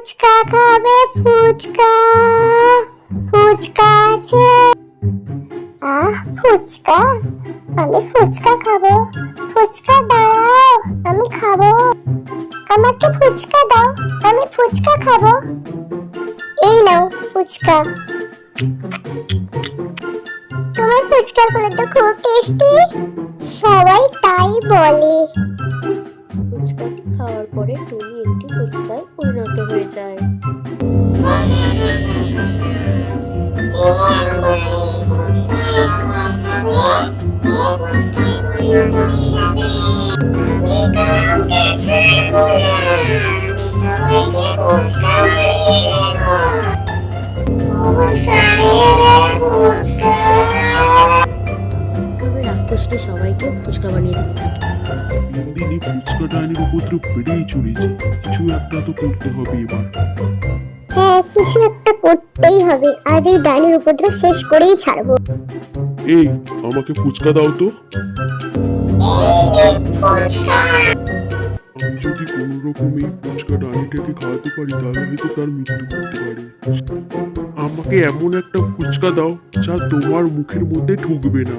ফুচকা খাবে ফুচকা। ফুচকা আছে। আহ, ফুচকা? আমি ফুচকা খাব। ফুচকা দাও, আমি খাব। আমাকে ফুচকা দাও, আমি ফুচকা খাব। এই নাও ফুচকা। তোমার ফুচকাগুলো তো খুব টেস্টি সবাই তাই বলে। ফুচকাটি খাওয়ার পরে টুনি একটি ফুচকায় পরিণত হয়ে যায়। সবাইকে ফুচকা বানিয়ে দিতে থাকে। দিন ফুচকা ডাইনির উপদ্রব বেড়েই চলেছে। কিছু একটা তো করতে হবে এবার। হ্যাঁ কিছু একটা করতেই হবে। আজ এই ডাইনির উপদ্রব শেষ করেই ছাড়বো। এই আমাকে ফুচকা দাও তো। আমি যদি কোনো রকম ফুচকা ডাইনিটাকে খাওয়াতে পারি তাহলে হয়তো তার মৃত্যু করতে পারে। আমাকে এমন একটা ফুচকা দাও যা তোমার মুখের মধ্যে ঢুকবে না।